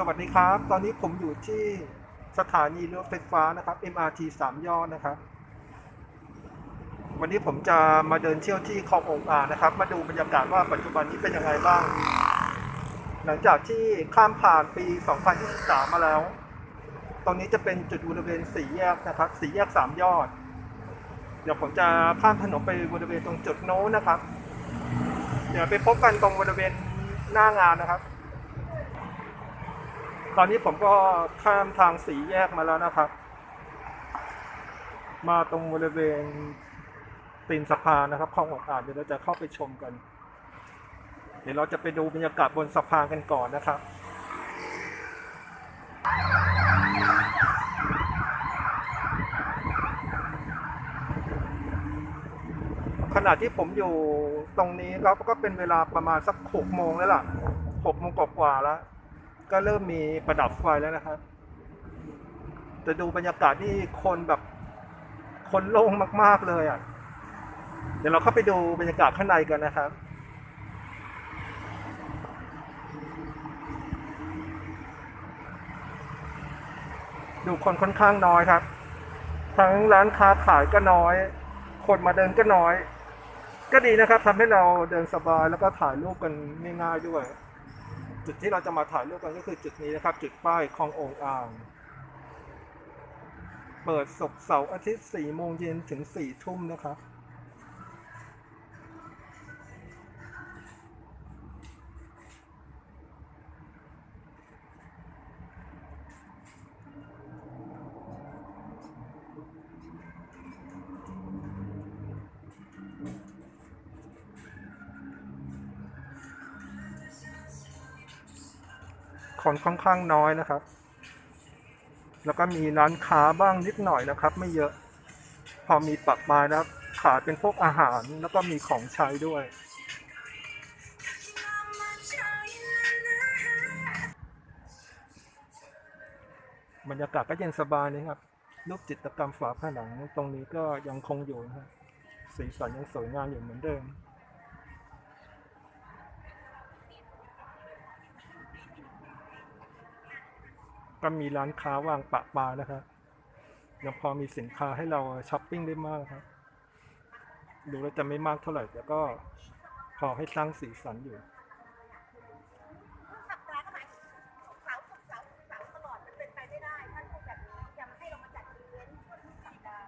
สวัสดีครับ ตอนนี้ผมอยู่ที่สถานีรถไฟฟ้านะครับ MRT สามยอดนะครับ วันนี้ผมจะมาเดินเที่ยวที่คลององอานะครับ มาดูบรรยากาศว่าปัจจุบันนี้เป็นยังไงบ้าง หลังจากที่ข้ามผ่านปี 2023 มาแล้ว ตรงนี้จะเป็นจุดบริเวณสี่แยกนะครับสี่แยกสามยอด เดี๋ยวผมจะข้ามถนนไปบริเวณตรงจุดโน้นนะครับ เดี๋ยวไปพบกันตรงบริเวณหน้างานนะครับ ตอนนี้ผมก็ข้ามทางสีแยกมาแล้วนะครับ มาตรงบริเวณตีนสะพานนะครับคลองอกอ่านเดี๋ยวเราจะเข้าไปชมกัน เดี๋ยวเราจะไปดูบรรยากาศบนสะพานกันก่อนนะครับขณะที่ผมอยู่ตรงนี้ครับก็เป็นเวลาประมาณสักหกโมงแล้วล่ะหกโมงกว่าแล้ว ก็เริ่มมีประดับไฟแล้วนะครับแต่ดูบรรยากาศนี่คนแบบ คนโล่งมาก ๆเลยอะ เดี๋ยวเราเข้าไปดูบรรยากาศข้างในกันนะครับดูคนค่อนข้างน้อยครับ ทั้งร้านค้าขายก็น้อย คนมาเดินก็น้อย ก็ดีนะครับทำให้เราเดินสบายแล้วก็ถ่ายรูปกันง่ายๆด้วย จุดที่เราจะมาถ่ายรูปกันก็คือจุดนี้นะครับ จุดป้ายคลองโองอ่าง เปิดศุกร์เสาร์อาทิตย์4โมงเย็นถึง4ทุ่มนะครับ คนค่อนข้างน้อยนะครับ แล้วก็มีร้านค้าบ้างนิดหน่อยนะครับ ไม่เยอะ พอมีปักมานะครับขายเป็นพวกอาหารแล้วก็มีของใช้ด้วย บรรยากาศก็เย็นสบายนะครับรูปจิตรกรรมฝาผนังตรงนี้ก็ยังคงอยู่นะครับสีสันยังสวยงามอยู่เหมือนเดิม ก็มีร้านค้าวางปะปานะครับยังพอมีสินค้าให้เราช้อปปิ้งได้มากครับ ดูแล้วจะไม่มากเท่าไหร่แต่ก็พอให้สร้างสีสันอยู่สัปดาห์ก็หมายถึงศุกร์เสาร์ศุกร์เสาร์ศุกร์เสาร์ตลอดมันเป็นไปไม่ได้ถ้าพูดแบบนี้จะให้เรามาจัดอีเวนต์ทุกสัปดาห์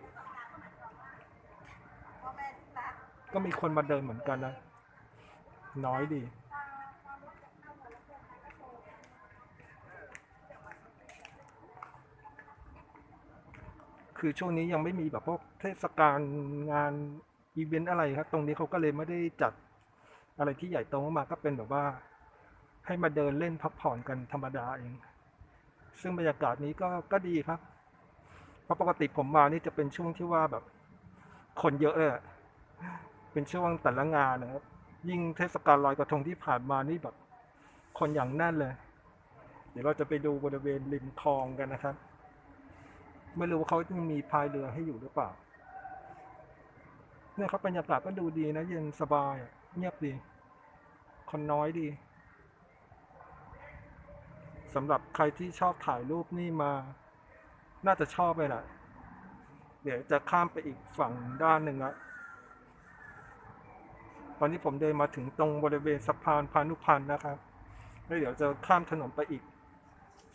ทุกสัปดาห์ก็หมายความว่าพ่อแม่ที่รักก็มีคนมาเดินเหมือนกันนะ น้อยดี คือช่วงนี้ยังไม่มีแบบพวกเทศกาลงานอีเวนต์อะไรครับ ตรงนี้เขาก็เลยไม่ได้จัดอะไรที่ใหญ่โตมากก็เป็นแบบว่า ให้มาเดินเล่นพักผ่อนกันธรรมดาเอง ซึ่งบรรยากาศนี้ก็ก็ดีครับ เพราะปกติผมมานี่จะเป็นช่วงที่ว่าแบบ คนเยอะเลยเป็นช่วงแต่ละงานนะครับ ยิ่งเทศกาลลอยกระทงที่ผ่านมานี่แบบ คนอย่างแน่นเลย เดี๋ยวเราจะไปดูบริเวณริมคลองกันนะครับ ไม่รู้ว่าเขาจะมีพายเรือให้อยู่หรือเปล่า เนี่ยครับบรรยากาศก็ดูดีนะ เย็นสบายเงียบดี คนน้อยดีสำหรับใครที่ชอบถ่ายรูปนี่มา น่าจะชอบเลยแหละเดี๋ยวจะข้ามไปอีกฝั่งด้านหนึ่งละตอนนี้ผมเดินมาถึงตรงบริเวณสะพานพานุพันธ์นะครับ แล้วเดี๋ยวจะข้ามถนนไปอีก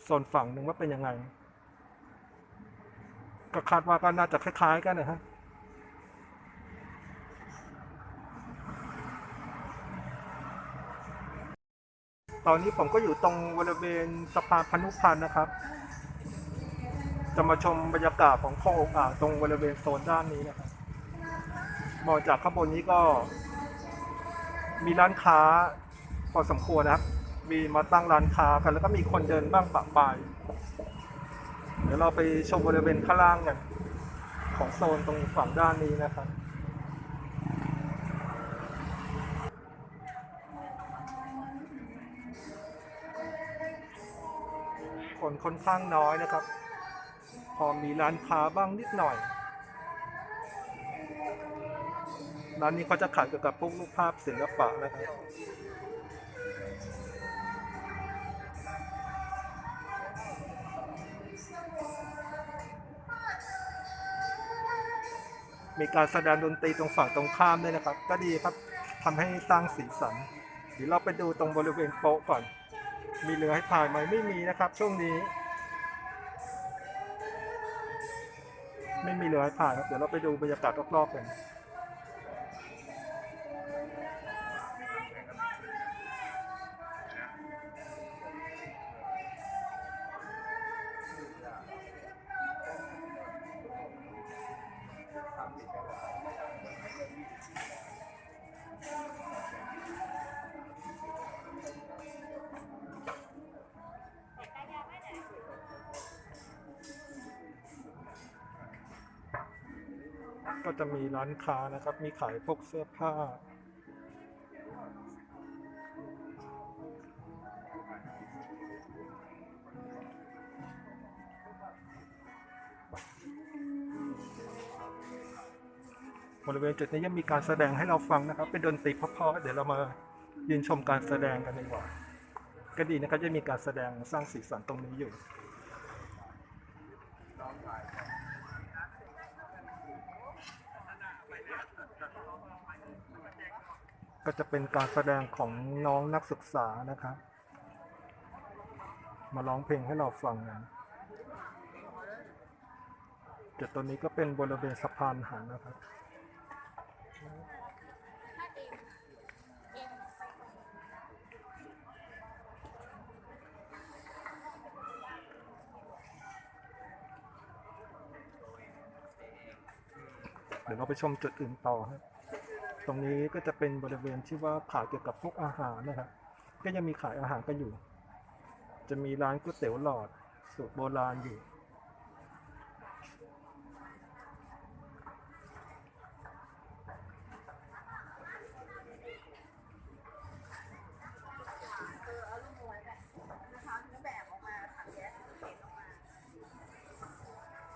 โซนฝั่งหนึ่งว่าเป็นยังไง ก็คาดว่าก็น่าจะคล้าย ๆ กันนะฮะตอนนี้ผมก็อยู่ตรงบริเวณสะพานพนุพันธ์นะครับ จะมาชมบรรยากาศของคลององอ่างตรงบริเวณโซนด้านนี้นะครับมองจากข้างบนนี้ก็ มีร้านค้าพอสมควรนะครับ มีมาตั้งร้านค้ากันแล้วก็มีคนเดินบ้างปะปาย เดี๋ยวเราไปชมบริเวณข้างล่างกันของโซนตรงฝั่งด้านนี้นะครับคนค่อนข้างน้อยนะครับ พอมีร้านค้าบ้างนิดหน่อย ร้านนี้เขาจะขายเกี่ยวกับพวกรูปภาพศิลปะนะครับ มีการแสดงดนตรีตรงฝั่งตรงข้ามด้วยนะครับ ก็ดีครับทำให้สร้างสีสันเดี๋ยวเราไปดูตรงบริเวณโป๊ะก่อน มีเรือให้พายไหมไม่มีนะครับ ช่วงนี้ ไม่มีเรือให้พายครับเดี๋ยวเราไปดูบรรยากาศรอบๆกัน ก็จะมีร้านค้านะครับ มีขายพวกเสื้อผ้า บริเวณจุดนี้ยังมีการแสดงให้เราฟังนะครับ เป็นดนตรีเพราะๆเดี๋ยวเรามายืนชมการแสดงกันดีกว่า ก็ดีนะครับจะมีการแสดงสร้างสีสันตรงนี้อยู่ ก็จะเป็นการแสดงของน้องนักศึกษานะครับ มาร้องเพลงให้เราฟังกันจุดตรงนี้ก็เป็นบริเวณสะพานหันนะครับเดี๋ยวเราไปชมจุดอื่นต่อครับ ตรงนี้ก็จะเป็นบริเวณที่ว่าขายเกี่ยวกับพวกอาหารนะครับ ก็ยังมีขายอาหารกันอยู่ จะมีร้านก๋วยเตี๋ยวหลอดสูตรโบราณอยู่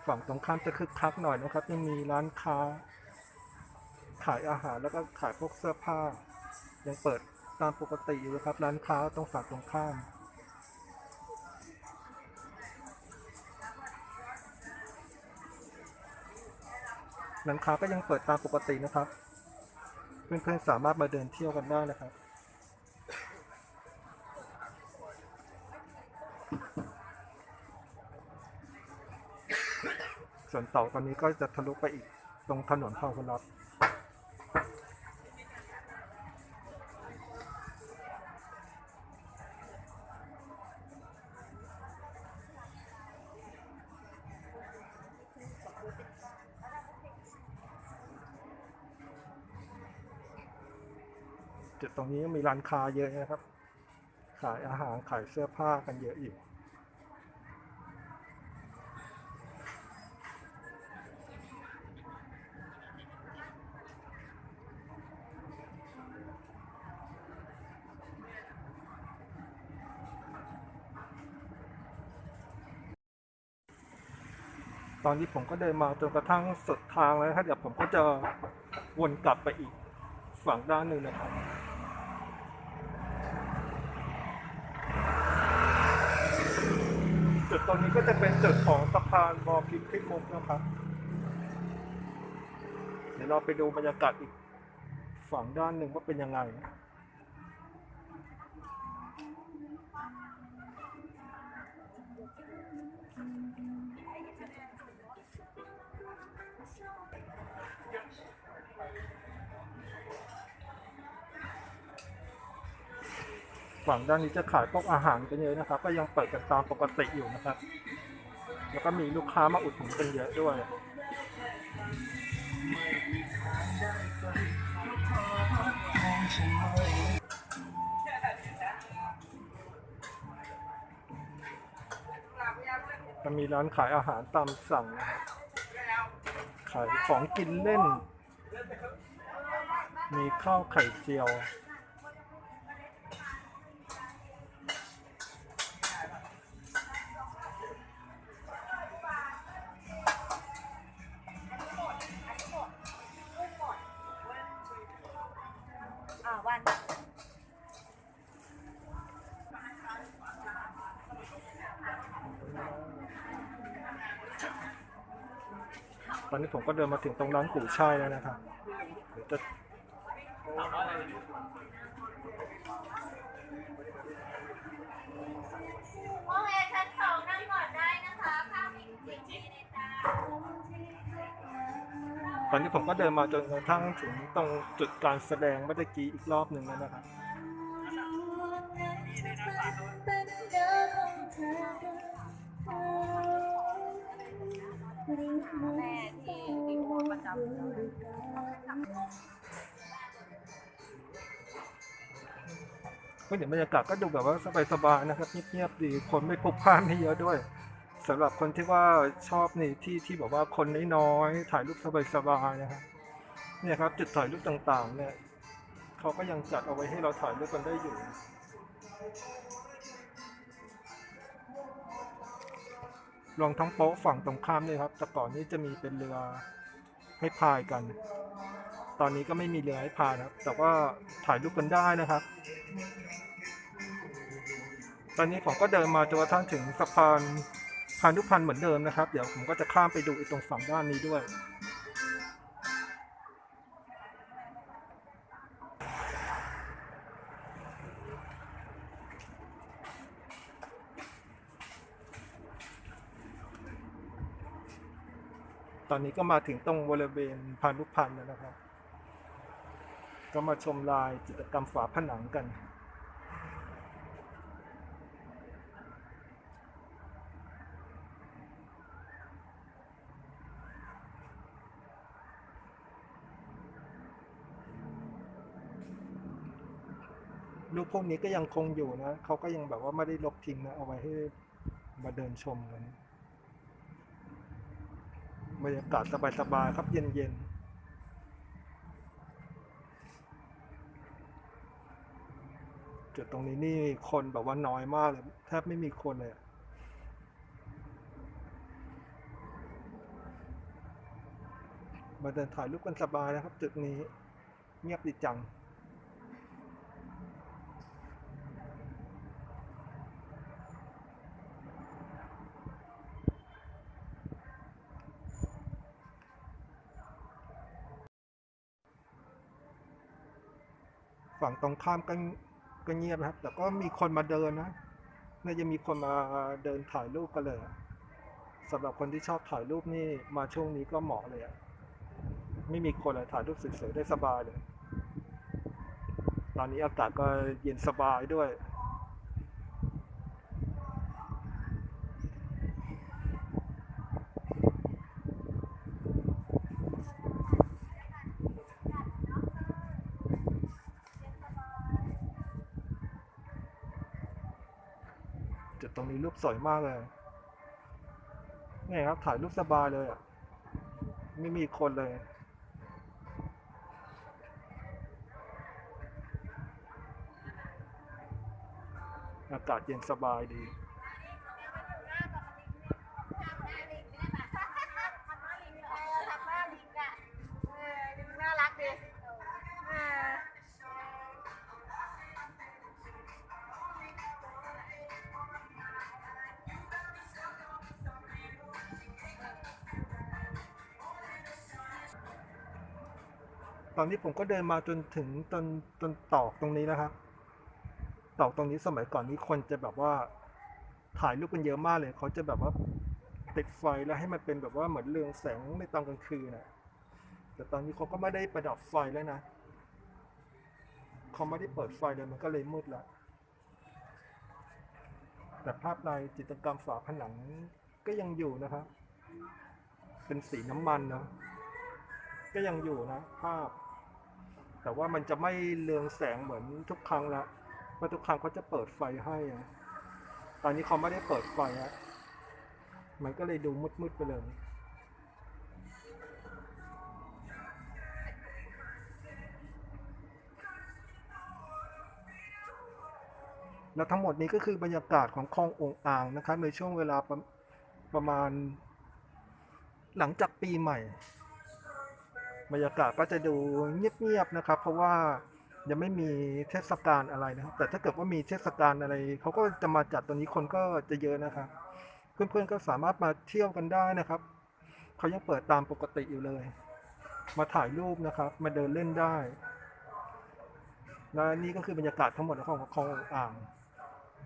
ฝั่งตรงข้ามจะคึกคักหน่อยนะครับยังมีร้านค้า ขายอาหารแล้วก็ขายพวกเสื้อผ้า ยังเปิดตามปกติอยู่นะครับ ร้านค้าตรงฝั่งตรงข้าม ร้านค้าก็ยังเปิดตามปกตินะครับ เพื่อนๆสามารถมาเดินเที่ยวกันได้นะครับส่วนต่อตอนนี้ก็จะทะลุไปอีกตรงถนนพาหุรัต จุดตรงนี้มีร้านค้าเยอะนะครับ ขายอาหารขายเสื้อผ้ากันเยอะอยู่ตอนนี้ผมก็เดินมาจนกระทั่งสุดทางแล้วครับเดี๋ยวผมก็จะวนกลับไปอีกฝั่งด้านหนึ่งนะครับ จุด ตรงนี้ก็จะเป็นจุดของสะพานบอพิมพิมุกนะครับ เดี๋ยวเราไปดูบรรยากาศอีกฝั่งด้านหนึ่งว่าเป็นยังไง ฝั่งด้านนี้จะขายพวกอาหารกันเยอะนะครับ ก็ยังเปิดกันตามปกติอยู่นะครับ แล้วก็มีลูกค้ามาอุดหนุนกันเยอะด้วยจะมีร้านขายอาหารตามสั่ง ขายของกินเล่น มีข้าวไข่เจียว อนนี้ผมก็เดินมาถึงตรงร้านกู่ช่ายแล้วนะครับเดี๋ยวจะห้องแอร์ชั้นสองนั่งก่อนได้นะคะข้าวมีเสียงดีเลยจ้าตอนนี้ผมก็เดินมาจนกระทั่งถึงตรงจุดการแสดงเมื่อกี้อีกรอบหนึ่งแล้วนะครับ ก็เดี๋ยวบรรยากาศก็ดูแบบว่าสบายๆนะครับเงียบๆดีคนไม่พลุกพล่านไม่เยอะด้วยสำหรับคนที่ว่าชอบในที่ที่แบบว่าคนน้อยๆถ่ายรูปสบายๆนะครับเนี่ยครับจุดถ่ายรูปต่างๆ เนี่ยเขาก็ยังจัดเอาไว้ให้เราถ่ายรูปกันได้อยู่รวมทั้งโป๊ะฝั่งตรงข้ามด้วยครับ แต่ก่อนนี้จะมีเป็นเรือ ให้พายกัน ตอนนี้ก็ไม่มีเรือให้พายนะครับ แต่ว่าถ่ายรูปกันได้นะครับ ตอนนี้ผมก็เดินมาจนกระทั่งถึงสะพานพานุพันธ์เหมือนเดิมนะครับ เดี๋ยวผมก็จะข้ามไปดูอีกตรงฝั่งด้านนี้ด้วย ต อนนี้ก็มาถึงตรงบริเวณพานุพันธ์แล้วนะครับ ก็มาชมลายจิตรกรรมฝาผนังกันรูปพวกนี้ก็ยังคงอยู่นะ เขาก็ยังแบบว่าไม่ได้ลบทิ้งนะ เอาไว้ให้มาเดินชมกัน บรรยากาศสบายๆครับเย็นๆจุดตรงนี้นี่คนแบบว่าน้อยมากเลยแทบไม่มีคนเลยมาเดินถ่ายรูปกันสบายนะครับ จุดนี้เงียบดีจัง ฝั่งตรงข้ามก็ก็เงียบนะครับ แต่ก็มีคนมาเดินนะ น่าจะมีคนมาเดินถ่ายรูปกันเลยสำหรับคนที่ชอบถ่ายรูปนี่มาช่วงนี้ก็เหมาะเลยอะไม่มีคนเลยถ่ายรูปสวยๆได้สบายเลย ตอนนี้อากาศก็เย็นสบายด้วย จุดตรงนี้รู ปสวยมากเลย นี่ครับถ่ายรูปสบายเลยอะ ไม่มีคนเลย อากาศเย็นสบายดี ตอนนี้ผมก็เดินมาจนถึงจนจนตอกตรงนี้นะครับ ตอกตรงนี้สมัยก่อนนี้คนจะแบบว่าถ่ายรูปกันเยอะมากเลย เขาจะแบบว่าติดไฟแล้วให้มันเป็นแบบว่าเหมือนเรืองแสงในตอนกลางคืนนะแต่ตอนนี้เขาก็ไม่ได้ประดับไฟแล้วนะ เขาไม่ได้เปิดไฟเลยมันก็เลยมืดละ แต่ภาพลายจิตรกรรมฝาผนังก็ยังอยู่นะครับ เป็นสีน้ำมันนะ ก็ยังอยู่นะ ภาพ แต่ว่ามันจะไม่เรืองแสงเหมือนทุกครั้งละเพราะทุกครั้งเขาจะเปิดไฟให้อะตอนนี้เขาไม่ได้เปิดไฟอะมันก็เลยดูมืดๆไปเลยแล้วทั้งหมดนี้ก็คือบรรยากาศของคลององอ่างนะครับในช่วงเวลาประประมาณหลังจากปีใหม่ บรรยากาศก็จะดูเงียบๆนะครับ เพราะว่ายังไม่มีเทศกาลอะไรนะครับ แต่ถ้าเกิดว่ามีเทศกาลอะไรเขาก็จะมาจัดตรงนี้คนก็จะเยอะนะครับ เพื่อนๆก็สามารถมาเที่ยวกันได้นะครับเขายังเปิดตามปกติอยู่เลย มาถ่ายรูปนะครับ มาเดินเล่นได้และนี่ก็คือบรรยากาศทั้งหมดของของอ่าง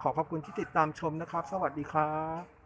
ขอขอบคุณที่ติดตามชมนะครับ สวัสดีครับ